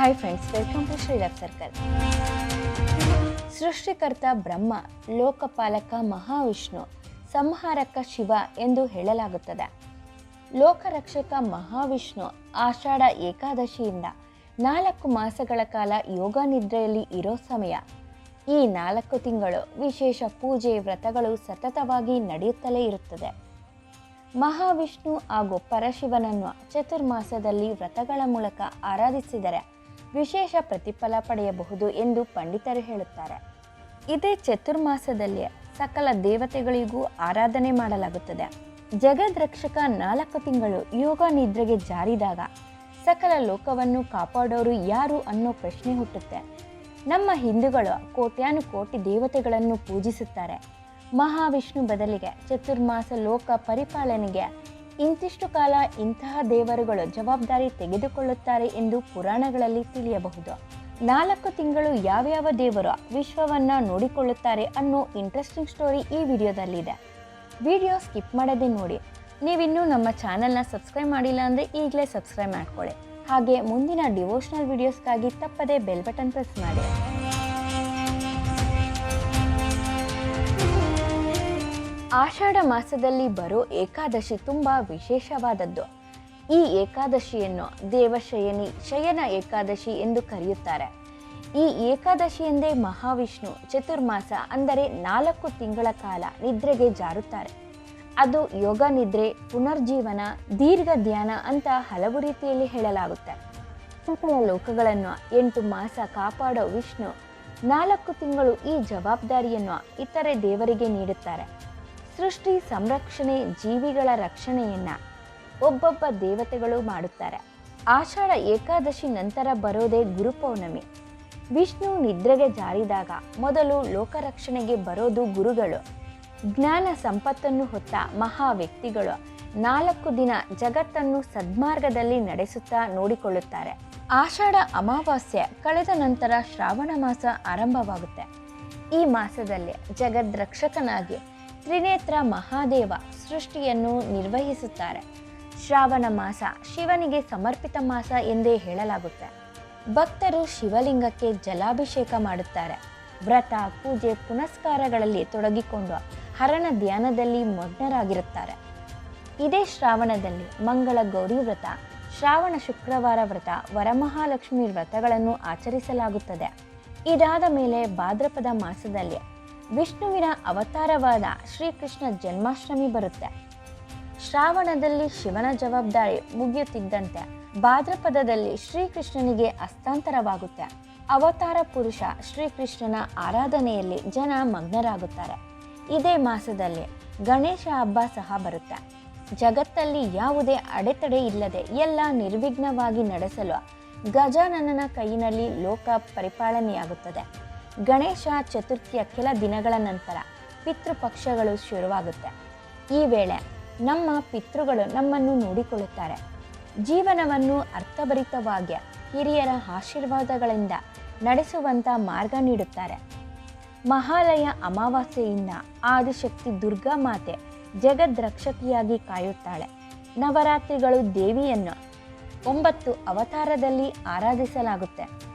Hi friends welcome to ಶ್ರೀಲಕ್ circle ಸೃಷ್ಟಿಕರ್ತ ಬ್ರಹ್ಮ, ಲೋಕಪಾಲಕ ಮಹಾವಿಷ್ಣು, ಸಂಹಾರಕ ಶಿವ ಎಂದು ಹೇಳಲಾಗುತ್ತದೆ. ಲೋಕರಕ್ಷಕ ಮಹಾವಿಷ್ಣು ಆಷಾಢ ಏಕಾದಶಿಯಿಂದ ನಾಲ್ಕು ಮಾಸಗಳ ಕಾಲ ಯೋಗ ನಿದ್ರೆಯಲ್ಲಿ ಇರೋ ಸಮಯ. ಈ ನಾಲ್ಕು ತಿಂಗಳು ವಿಶೇಷ ಪೂಜೆ ವ್ರತಗಳು ಸತತವಾಗಿ ನಡೆಯುತ್ತಲೇ ಇರುತ್ತದೆ. ಮಹಾವಿಷ್ಣು ಹಾಗೂ ಪರಶಿವನನ್ನು ಚತುರ್ಮಾಸದಲ್ಲಿ ವ್ರತಗಳ ಮೂಲಕ ಆರಾಧಿಸಿದರೆ ವಿಶೇಷ ಪ್ರತಿಫಲ ಪಡೆಯಬಹುದು ಎಂದು ಪಂಡಿತರು ಹೇಳುತ್ತಾರೆ. ಇದೇ ಚತುರ್ಮಾಸದಲ್ಲಿ ಸಕಲ ದೇವತೆಗಳಿಗೂ ಆರಾಧನೆ ಮಾಡಲಾಗುತ್ತದೆ. ಜಗದ್ರಕ್ಷಕ ನಾಲ್ಕು ತಿಂಗಳು ಯೋಗ ನಿದ್ರೆಗೆ ಜಾರಿದಾಗ ಸಕಲ ಲೋಕವನ್ನು ಕಾಪಾಡೋರು ಯಾರು ಅನ್ನೋ ಪ್ರಶ್ನೆ ಹುಟ್ಟುತ್ತೆ. ನಮ್ಮ ಹಿಂದೂಗಳು ಕೋಟ್ಯಾನು ಕೋಟಿ ದೇವತೆಗಳನ್ನು ಪೂಜಿಸುತ್ತಾರೆ. ಮಹಾವಿಷ್ಣು ಬದಲಿಗೆ ಚತುರ್ಮಾಸ ಲೋಕ ಪರಿಪಾಲನೆಗೆ ಇಂತಿಷ್ಟು ಕಾಲ ಇಂತಹ ದೇವರುಗಳು ಜವಾಬ್ದಾರಿ ತೆಗೆದುಕೊಳ್ಳುತ್ತಾರೆ ಎಂದು ಪುರಾಣಗಳಲ್ಲಿ ತಿಳಿಯಬಹುದು. ನಾಲ್ಕು ತಿಂಗಳು ಯಾವ್ಯಾವ ದೇವರು ವಿಶ್ವವನ್ನ ನೋಡಿಕೊಳ್ಳುತ್ತಾರೆ ಅನ್ನೋ ಇಂಟ್ರೆಸ್ಟಿಂಗ್ ಸ್ಟೋರಿ ಈ ವಿಡಿಯೋದಲ್ಲಿದೆ. ವಿಡಿಯೋ ಸ್ಕಿಪ್ ಮಾಡದೆ ನೋಡಿ. ನೀವಿನ್ನೂ ನಮ್ಮ ಚಾನಲ್ನ ಸಬ್ಸ್ಕ್ರೈಬ್ ಮಾಡಿಲ್ಲ ಅಂದರೆ ಈಗಲೇ ಸಬ್ಸ್ಕ್ರೈಬ್ ಮಾಡ್ಕೊಳ್ಳಿ. ಹಾಗೆ ಮುಂದಿನ ಡಿವೋಷನಲ್ ವಿಡಿಯೋಸ್ಗಾಗಿ ತಪ್ಪದೇ ಬೆಲ್ ಬಟನ್ ಪ್ರೆಸ್ ಮಾಡಿ. ಆಷಾಢ ಮಾಸದಲ್ಲಿ ಬರೋ ಏಕಾದಶಿ ತುಂಬ ವಿಶೇಷವಾದದ್ದು. ಈ ಏಕಾದಶಿಯನ್ನು ದೇವಶಯನಿ ಶಯನ ಏಕಾದಶಿ ಎಂದು ಕರೆಯುತ್ತಾರೆ. ಈ ಏಕಾದಶಿ ಎಂದೇ ಮಹಾವಿಷ್ಣು ಚತುರ್ಮಾಸ ಅಂದರೆ ನಾಲ್ಕು ತಿಂಗಳ ಕಾಲ ನಿದ್ರೆಗೆ ಜಾರುತ್ತಾರೆ. ಅದು ಯೋಗ ನಿದ್ರೆ, ಪುನರ್ಜೀವನ, ದೀರ್ಘ ಧ್ಯಾನ ಅಂತ ಹಲವು ರೀತಿಯಲ್ಲಿ ಹೇಳಲಾಗುತ್ತೆ. ಸಕಲ ಲೋಕಗಳನ್ನು ಎಂಟು ಮಾಸ ಕಾಪಾಡೋ ವಿಷ್ಣು ನಾಲ್ಕು ತಿಂಗಳು ಈ ಜವಾಬ್ದಾರಿಯನ್ನು ಇತರೆ ದೇವರಿಗೆ ನೀಡುತ್ತಾರೆ. ಸೃಷ್ಟಿ ಸಂರಕ್ಷಣೆ ಜೀವಿಗಳ ರಕ್ಷಣೆಯನ್ನ ಒಬ್ಬೊಬ್ಬ ದೇವತೆಗಳು ಮಾಡುತ್ತಾರೆ. ಆಷಾಢ ಏಕಾದಶಿ ನಂತರ ಬರೋದೇ ಗುರುಪೌರ್ಣಮಿ ವಿಷ್ಣು ನಿದ್ರೆಗೆ ಜಾರಿದಾಗ ಮೊದಲು ಲೋಕರಕ್ಷಣೆಗೆ ಬರೋದು ಗುರುಗಳು. ಜ್ಞಾನ ಸಂಪತ್ತನ್ನು ಹೊತ್ತ ಮಹಾ ವ್ಯಕ್ತಿಗಳು ನಾಲ್ಕು ದಿನ ಜಗತ್ತನ್ನು ಸದ್ಮಾರ್ಗದಲ್ಲಿ ನಡೆಸುತ್ತಾ ನೋಡಿಕೊಳ್ಳುತ್ತಾರೆ. ಆಷಾಢ ಅಮಾವಾಸ್ಯೆ ಕಳೆದ ನಂತರ ಶ್ರಾವಣ ಮಾಸ ಆರಂಭವಾಗುತ್ತೆ. ಈ ಮಾಸದಲ್ಲಿ ಜಗದ್ರಕ್ಷಕನಾಗಿ ತ್ರಿನೇತ್ರ ಮಹಾದೇವ ಸೃಷ್ಟಿಯನ್ನು ನಿರ್ವಹಿಸುತ್ತಾರೆ. ಶ್ರಾವಣ ಮಾಸ ಶಿವನಿಗೆ ಸಮರ್ಪಿತ ಮಾಸ ಎಂದೇ ಹೇಳಲಾಗುತ್ತೆ. ಭಕ್ತರು ಶಿವಲಿಂಗಕ್ಕೆ ಜಲಾಭಿಷೇಕ ಮಾಡುತ್ತಾರೆ. ವ್ರತ, ಪೂಜೆ, ಪುನಸ್ಕಾರಗಳಲ್ಲಿ ತೊಡಗಿಕೊಂಡು ಹರಣ ಧ್ಯಾನದಲ್ಲಿ ಮಗ್ನರಾಗಿರುತ್ತಾರೆ. ಇದೇ ಶ್ರಾವಣದಲ್ಲಿ ಮಂಗಳ ಗೌರಿ ವ್ರತ, ಶ್ರಾವಣ ಶುಕ್ರವಾರ ವ್ರತ, ವರಮಹಾಲಕ್ಷ್ಮಿ ವ್ರತಗಳನ್ನು ಆಚರಿಸಲಾಗುತ್ತದೆ. ಇದಾದ ಮೇಲೆ ಭಾದ್ರಪದ ಮಾಸದಲ್ಲಿ ವಿಷ್ಣುವಿನ ಅವತಾರವಾದ ಶ್ರೀಕೃಷ್ಣ ಜನ್ಮಾಷ್ಟಮಿ ಬರುತ್ತೆ. ಶ್ರಾವಣದಲ್ಲಿ ಶಿವನ ಜವಾಬ್ದಾರಿ ಮುಗಿಯುತ್ತಿದ್ದಂತೆ ಭಾದ್ರಪದದಲ್ಲಿ ಶ್ರೀಕೃಷ್ಣನಿಗೆ ಹಸ್ತಾಂತರವಾಗುತ್ತೆ. ಅವತಾರ ಪುರುಷ ಶ್ರೀಕೃಷ್ಣನ ಆರಾಧನೆಯಲ್ಲಿ ಜನ ಮಗ್ನರಾಗುತ್ತಾರೆ. ಇದೇ ಮಾಸದಲ್ಲಿ ಗಣೇಶ ಹಬ್ಬ ಸಹ ಬರುತ್ತೆ. ಜಗತ್ತಲ್ಲಿ ಯಾವುದೇ ಅಡೆತಡೆ ಇಲ್ಲದೆ ಎಲ್ಲ ನಿರ್ವಿಘ್ನವಾಗಿ ನಡೆಸಲು ಗಜಾನನನ ಕೈಯಿನಲ್ಲಿ ಲೋಕ ಪರಿಪಾಲನೆಯಾಗುತ್ತದೆ. ಗಣೇಶ ಚತುರ್ಥಿಯ ಕೆಲ ದಿನಗಳ ನಂತರ ಪಿತೃಪಕ್ಷಗಳು ಶುರುವಾಗುತ್ತೆ. ಈ ವೇಳೆ ನಮ್ಮ ಪಿತೃಗಳು ನಮ್ಮನ್ನು ನೋಡಿಕೊಳ್ಳುತ್ತಾರೆ. ಜೀವನವನ್ನು ಅರ್ಥಭರಿತವಾಗಿ ಹಿರಿಯರ ಆಶೀರ್ವಾದಗಳಿಂದ ನಡೆಸುವಂಥ ಮಾರ್ಗ ನೀಡುತ್ತಾರೆ. ಮಹಾಲಯ ಅಮಾವಾಸ್ಯೆಯಿಂದ ಆದಿಶಕ್ತಿ ದುರ್ಗಾ ಮಾತೆ ಜಗದ್ರಕ್ಷಕಿಯಾಗಿ ಕಾಯುತ್ತಾಳೆ. ನವರಾತ್ರಿಗಳು ದೇವಿಯನ್ನು ಒಂಬತ್ತು ಅವತಾರದಲ್ಲಿ ಆರಾಧಿಸಲಾಗುತ್ತೆ.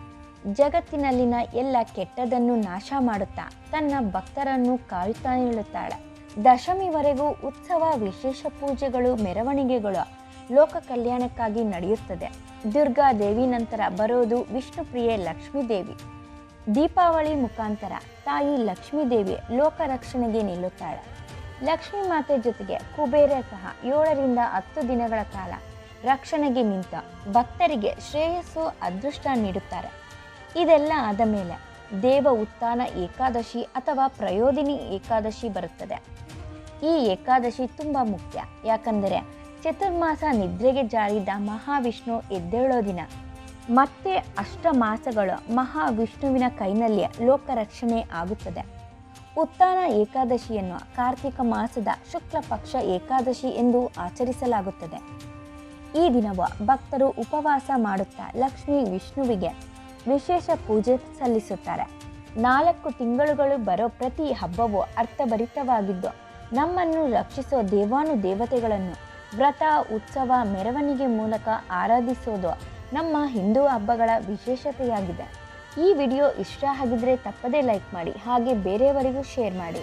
ಜಗತ್ತಿನಲ್ಲಿನ ಎಲ್ಲ ಕೆಟ್ಟದನ್ನು ನಾಶ ಮಾಡುತ್ತಾ ತನ್ನ ಭಕ್ತರನ್ನು ಕಾಯುತ್ತಾ ನಿಲ್ಲುತ್ತಾಳೆ. ದಶಮಿವರೆಗೂ ಉತ್ಸವ, ವಿಶೇಷ ಪೂಜೆಗಳು, ಮೆರವಣಿಗೆಗಳು ಲೋಕ ಕಲ್ಯಾಣಕ್ಕಾಗಿ ನಡೆಯುತ್ತದೆ. ದುರ್ಗಾ ದೇವಿ ನಂತರ ಬರೋದು ವಿಷ್ಣುಪ್ರಿಯೆ ಲಕ್ಷ್ಮೀದೇವಿ. ದೀಪಾವಳಿ ಮುಖಾಂತರ ತಾಯಿ ಲಕ್ಷ್ಮೀದೇವಿ ಲೋಕ ರಕ್ಷಣೆಗೆ ನಿಲ್ಲುತ್ತಾಳೆ. ಲಕ್ಷ್ಮೀ ಮಾತೆ ಜೊತೆಗೆ ಕುಬೇರ ಸಹ ಏಳರಿಂದ ಹತ್ತು ದಿನಗಳ ಕಾಲ ರಕ್ಷಣೆಗೆ ನಿಂತ ಭಕ್ತರಿಗೆ ಶ್ರೇಯಸ್ಸು, ಅದೃಷ್ಟ ನೀಡುತ್ತಾರೆ. ಇದೆಲ್ಲ ಆದ ಮೇಲೆ ದೇವ ಉತ್ಥಾನ ಏಕಾದಶಿ ಅಥವಾ ಪ್ರಯೋದಿನಿ ಏಕಾದಶಿ ಬರುತ್ತದೆ. ಈ ಏಕಾದಶಿ ತುಂಬ ಮುಖ್ಯ. ಯಾಕಂದರೆ ಚತುರ್ಮಾಸ ನಿದ್ರೆಗೆ ಜಾರಿದ ಮಹಾವಿಷ್ಣು ಎದ್ದೇಳೋ ದಿನ. ಮತ್ತೆ ಅಷ್ಟ ಮಾಸಗಳು ಮಹಾವಿಷ್ಣುವಿನ ಕೈನಲ್ಲಿ ಲೋಕರಕ್ಷಣೆ ಆಗುತ್ತದೆ. ಉತ್ಥಾನ ಏಕಾದಶಿಯನ್ನು ಕಾರ್ತಿಕ ಮಾಸದ ಶುಕ್ಲ ಪಕ್ಷ ಏಕಾದಶಿ ಎಂದು ಆಚರಿಸಲಾಗುತ್ತದೆ. ಈ ದಿನವ ಭಕ್ತರು ಉಪವಾಸ ಮಾಡುತ್ತಾ ಲಕ್ಷ್ಮೀ ವಿಷ್ಣುವಿಗೆ ವಿಶೇಷ ಪೂಜೆ ಸಲ್ಲಿಸುತ್ತಾರೆ. ನಾಲ್ಕು ತಿಂಗಳುಗಳು ಬರೋ ಪ್ರತಿ ಹಬ್ಬವು ಅರ್ಥಭರಿತವಾಗಿದ್ದು, ನಮ್ಮನ್ನು ರಕ್ಷಿಸೋ ದೇವಾನು ದೇವತೆಗಳನ್ನು ವ್ರತ, ಉತ್ಸವ, ಮೆರವಣಿಗೆ ಮೂಲಕ ಆರಾಧಿಸೋದು ನಮ್ಮ ಹಿಂದೂ ಹಬ್ಬಗಳ ವಿಶೇಷತೆಯಾಗಿದೆ. ಈ ವಿಡಿಯೋ ಇಷ್ಟ ಆಗಿದ್ರೆ ತಪ್ಪದೇ ಲೈಕ್ ಮಾಡಿ, ಹಾಗೆ ಬೇರೆಯವರಿಗೂ ಶೇರ್ ಮಾಡಿ.